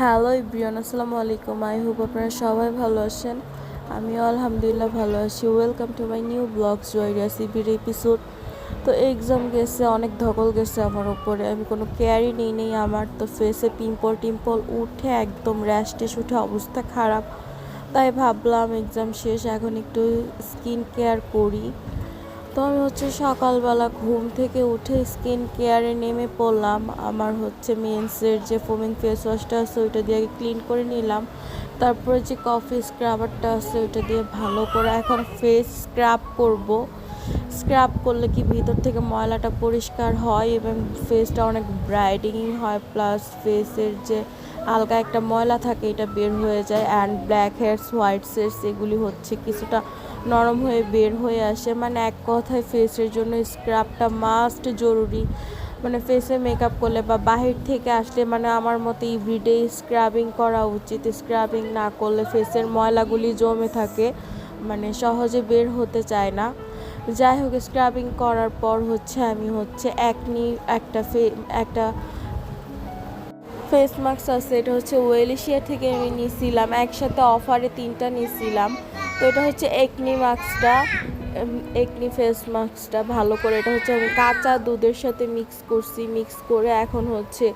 Hello ইব্রিয়ান আসসালামু আলাইকুম। I hope আপনারা সবাই ভালো আছেন। আমিও আলহামদুলিল্লাহ ভালো আছি। Welcome to my new blogs জয় রেসিপির এপিসোড তো এক্সাম গেছে, অনেক ধকল গেছে আমার উপরে। আমি কোনো কেয়ারই নেই নেই। আমার তো ফেসে পিম্পল টিম্পল উঠে একদম র্যাশ টেস উঠে অবস্থা খারাপ। তাই ভাবলাম এক্সাম শেষ, এখন একটু স্কিন কেয়ার করি। তো আমি হচ্ছে সকালবেলা ঘুম থেকে উঠে স্কিন কেয়ারে নেমে পড়লাম। আমার হচ্ছে মেন্সের যে ফোমিং ফেস ওয়াশটা আছে ওইটা দিয়ে আগে ক্লিন করে নিলাম। তারপরে যে কফি স্ক্রাবারটা আছে ওইটা দিয়ে ভালো করে এখন ফেস স্ক্রাব করব। স্ক্রাব করলে কি ভিতর থেকে ময়লাটা পরিষ্কার হয় এবং ফেসটা অনেক ব্রাইটিং হয় প্লাস ফেসের যে আলগা একটা ময়লা থাকে এটা বের হয়ে যায়। And black hairs white hairs এগুলি হচ্ছে কিছুটা নরম হয়ে বের হয়ে আসে। মানে এক কথায় ফেসের জন্য স্ক্রাবটা মাস্ট জরুরি। মানে ফেসে মেকআপ করলে বা বাহির থেকে আসলে মানে আমার মতে এভরিডে স্ক্রাবিং করা উচিত। স্ক্রাবিং না করলে ফেসের ময়লাগুলি জমে থাকে। মানে সহজে বের হতে চায় না। যাই হোক স্ক্রাবিং করার পর হচ্ছে আমি হচ্ছে একনি একটা ফে, একটা ফেস মাস্ক আছে। এটা হচ্ছে ওয়েলিশিয়া থেকে আমি নিয়েছিলাম একসাথে অফারে তিনটা নিয়েছিলাম তো এটা হচ্ছে একনি মাস্কটা একনি ফেস মাস্কটা ভালো করে এটা হচ্ছে আমি কাঁচা দুধের সাথে মিক্স করছি মিক্স করে এখন হচ্ছে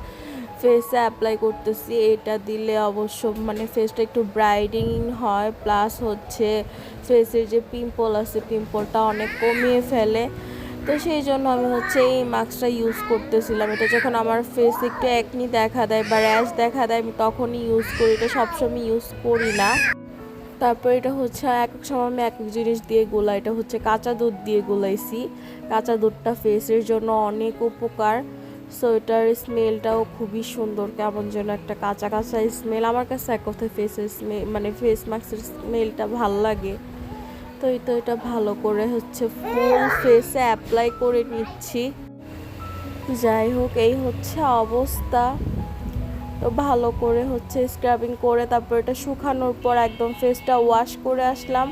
ফেসে অ্যাপ্লাই করতেছি। এটা দিলে অবশ্য মানে ফেসটা একটু ব্রাইডিং হয় প্লাস হচ্ছে ফেসের যে পিম্পল আছে পিম্পলটা অনেক কমিয়ে ফেলে। তো সেই জন্য আমি হচ্ছে এই মাস্কটা ইউজ করতেছিলাম। এটা যখন আমার ফেস একটু একনি দেখা দেয় বা র্যাশ দেখা দেয়, আমি তখনই ইউজ করি। এটা সবসময় ইউজ করি না। তারপর এটা হচ্ছে এক এক সময় আমি এক এক জিনিস দিয়ে গোলা, এটা হচ্ছে কাঁচা দুধ দিয়ে গোলাইছি। কাঁচা দুধটা ফেসের জন্য অনেক উপকার। সো এটার স্মেলটাও খুবই সুন্দর, কেমন যেন একটা কাঁচা কাঁচা স্মেল আমার কাছে এক কথায় ফেসের স্মেল মানে ফেস মাস্কের স্মেলটা ভালো লাগে। তো এই তো এটা ভালো করে হচ্ছে ফুল ফেসে অ্যাপ্লাই করে নিচ্ছি। যাই হোক, এই হচ্ছে অবস্থা। তো ভালো করে হচ্ছে স্ক্রাবিং করে তারপর এটা শুকানোর পর একদম ফেসটা ওয়াশ করে আসলাম।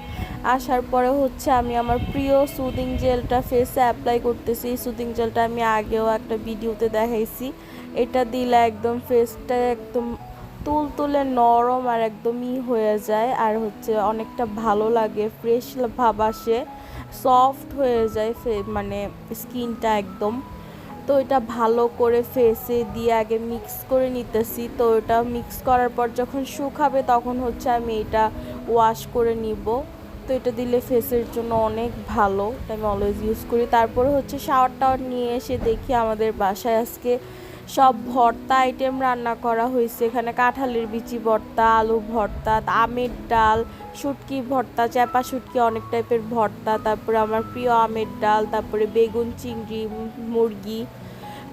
আসার পরে হচ্ছে আমি আমার প্রিয় সুদিং জেলটা ফেসে অ্যাপ্লাই করতেছি। সুদিং জেলটা আমি আগেও একটা ভিডিওতে দেখাইছি। এটা দিলে একদম ফেসটা একদম তুল তুলে নরম আর একদমই হয়ে যায় আর হচ্ছে অনেকটা ভালো লাগে ফ্রেশ ভাব আসে সফট হয়ে যায় মানে স্কিনটা একদম। তো এটা ভালো করে ফেসে দিয়ে আগে মিক্স করে নিতেছি। তো এটা মিক্স করার পর যখন শুকাবে তখন হচ্ছে আমি এটা ওয়াশ করে নিব। তো এটা দিলে ফেসের জন্য অনেক ভালো। এটা আমি অলওয়েজ ইউজ করি। তারপরে হচ্ছে শাওয়ার টাওয়ার নিয়ে এসে দেখি আমাদের বাসায় আজকে সব ভর্তা আইটেম রান্না করা হয়েছে। এখানে কাঁঠালের বিচি ভর্তা, আলু ভর্তা, আমের ডাল, শুটকি ভর্তা, চ্যাপা শুটকি অনেক টাইপের ভর্তা, তারপরে আমার প্রিয় আমের ডাল, তারপরে বেগুন, চিংড়ি, মুরগি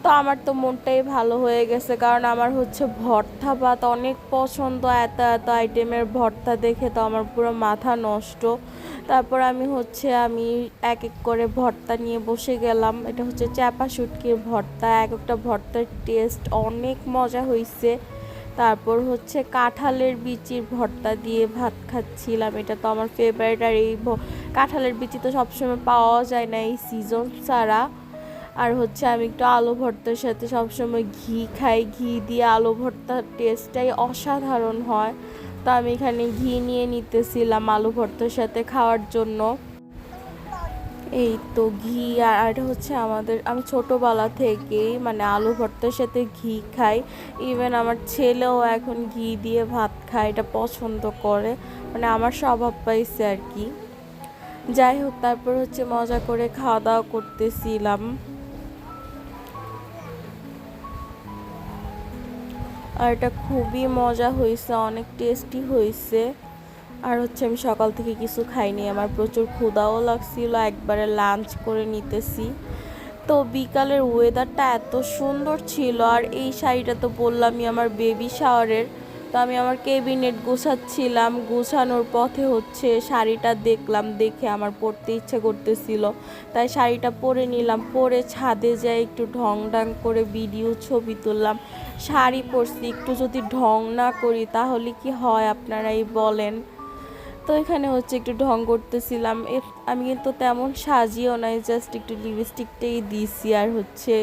তো আমার তো মনটাই ভালো হয়ে গেছে, কারণ আমার হচ্ছে ভর্তা ভাত অনেক পছন্দ, এত এত আইটেমের ভর্তা দেখে তো আমার পুরো মাথা নষ্ট। তারপর আমি হচ্ছে, আমি এক এক করে ভর্তা নিয়ে বসে গেলাম, এটা হচ্ছে চ্যাপা শুটকির ভর্তা, এক একটা ভর্তার টেস্ট অনেক মজা হয়েছে তারপর হচ্ছে কাঁঠালের বিচির ভর্তা দিয়ে ভাত খাচ্ছিলাম, এটা তো আমার ফেভারিট আর এই কাঁঠালের বিচি তো সবসময় পাওয়া যায় না এই সিজন ছাড়া। আর হচ্ছে আমি একটু আলু ভর্তার সাথে সবসময় ঘি খাই। ঘি দিয়ে আলু ভর্তার টেস্টটাই অসাধারণ হয়। তো আমি এখানে ঘি নিয়ে নিতেছিলাম আলু ভর্তার সাথে খাওয়ার জন্য। এই তো ঘি আর হচ্ছে আমাদের, আমি ছোটোবেলা থেকেই মানে আলু ভর্তার সাথে ঘি খাই। ইভেন আমার ছেলেও এখন ঘি দিয়ে ভাত খায়, এটা পছন্দ করে। মানে আমার স্বভাব পাইছে আর কি। যাই হোক, তারপর হচ্ছে মজা করে খাওয়া দাওয়া করতেছিলাম। আর এটা খুবই মজা হয়েছে, অনেক টেস্টি হয়েছে। আর হচ্ছে আমি সকাল থেকে কিছু খাইনি, আমার প্রচুর ক্ষুদাও লাগছিল, একবারে লাঞ্চ করে নিতেছি। তো বিকালের ওয়েদারটা এত সুন্দর ছিল, আর এই শাড়িটা তো বললামই আমার বেবি শাওয়ারের তো আমি আমার কেবিনেট গুছাচ্ছিলাম, গুছানোর পথে হচ্ছে শাড়িটা দেখলাম, দেখে আমার পরতে ইচ্ছে করতেছিল। তাই শাড়িটা পরে নিলাম, পরে ছাদে যাই একটু ঢং ঢং করে ভিডিও ছবি তুললাম। শাড়ি পরছি, একটু যদি ঢং না করি তাহলে কি হয় আপনারাই বলেন। তো এখানে হচ্ছে একটু ঢং করতেছিলাম আমি কিন্তু তেমন সাজিও নাই জাস্ট একটু লিপস্টিকটাই দিয়েছি আর হচ্ছে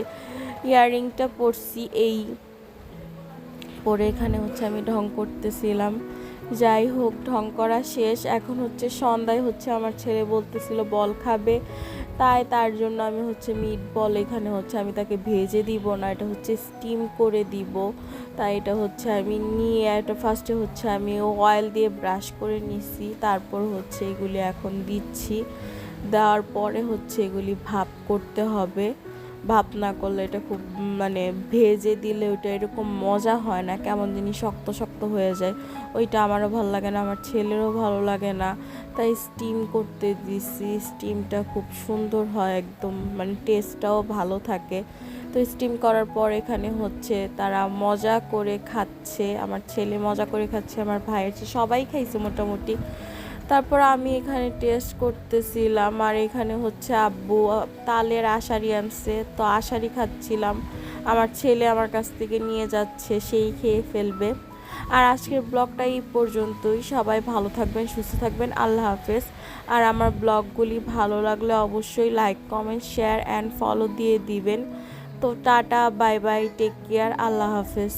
ইয়াররিংটা পরছি এই তারপরে এখানে হচ্ছে আমি ঢং করতেছিলাম। যাই হোক, ঢং করা শেষ। এখন হচ্ছে সন্ধ্যায় হচ্ছে আমার ছেলে বলতেছিল, বল খাবে। তাই তার জন্য আমি হচ্ছে মিট বল এখানে হচ্ছে আমি তাকে ভেজে দিব না, এটা হচ্ছে স্টিম করে দিব। তাই এটা হচ্ছে আমি নিয়ে এটা ফার্স্টে হচ্ছে আমি অয়েল দিয়ে ব্রাশ করে নিছি, তারপর হচ্ছে এগুলি এখন দিচ্ছি। দেওয়ার পরে হচ্ছে এগুলি ভাপ করতে হবে। ভাপ না করলে এটা খুব মানে ভেজে দিলে ওইটা এরকম মজা হয় না, কেমন জিনিস শক্ত শক্ত হয়ে যায়। ওইটা আমারও ভালো লাগে না, আমার ছেলেরও ভালো লাগে না। তাই স্টিম করতে দিছি স্টিমটা খুব সুন্দর হয় একদম মানে টেস্টটাও ভালো থাকে। তো স্টিম করার পর এখানে হচ্ছে তারা মজা করে খাচ্ছে, আমার ছেলে মজা করে খাচ্ছে, আমার ভাইয়ের সবাই খাইছে মোটামুটি। তারপর আমি এখানে টেস্ট করতেছিলাম আর এখানে হচ্ছে আব্বু, তালের আশারি আনছে, তো আশারি খাচ্ছিলাম। আমার ছেলে আমার কাছ থেকে নিয়ে যাচ্ছে, সেই খেয়ে ফেলবে। আর আজকের ব্লগটা এই পর্যন্তই। সবাই ভালো থাকবেন, সুস্থ থাকবেন। আল্লাহ হাফেজ। আর আমার ব্লগগুলি ভালো লাগলে অবশ্যই like comment share and follow দিয়ে দিবেন। তো tata bye bye take care আল্লাহ হাফেজ।